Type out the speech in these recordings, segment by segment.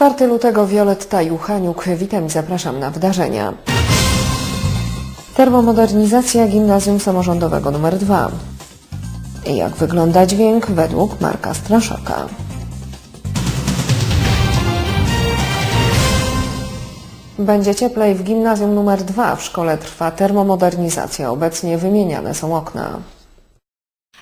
4 lutego Wioletta Juchaniuk. Witam i zapraszam na wydarzenia. Termomodernizacja Gimnazjum Samorządowego nr 2. Jak wygląda dźwięk według Marka Straszaka? Będzie cieplej w gimnazjum nr 2. W szkole trwa termomodernizacja. Obecnie wymieniane są okna.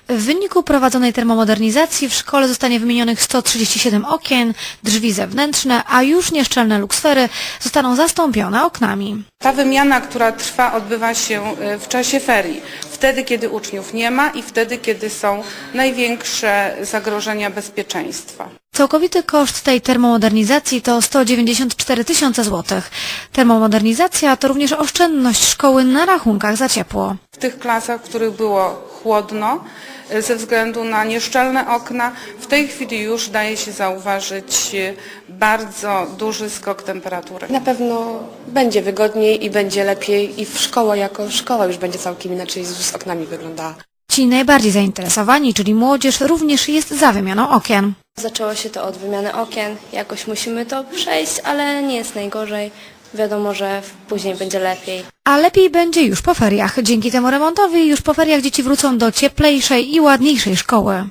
W wyniku prowadzonej termomodernizacji w szkole zostanie wymienionych 137 okien, drzwi zewnętrzne, a już nieszczelne luksfery zostaną zastąpione oknami. Ta wymiana, która trwa, odbywa się e, w czasie ferii. Wtedy, kiedy uczniów nie ma i wtedy, kiedy są największe zagrożenia bezpieczeństwa. Całkowity koszt tej termomodernizacji to 194 tysiące złotych. Termomodernizacja to również oszczędność szkoły na rachunkach za ciepło. W tych klasach, w których było chłodno, e, ze względu na nieszczelne okna, w tej chwili już daje się zauważyć e, bardzo duży skok temperatury. Na pewno będzie wygodniej i będzie lepiej i w szkoła jako szkoła już będzie całkiem inaczej z z oknami wyglądała. Ci najbardziej zainteresowani, czyli młodzież, również jest za wymianą okien. Zaczęło się to od wymiany okien. Jakoś musimy to przejść, ale nie jest najgorzej. Wiadomo, że później będzie lepiej. A lepiej będzie już po feriach. Dzięki temu remontowi już po feriach dzieci wrócą do cieplejszej i ładniejszej szkoły.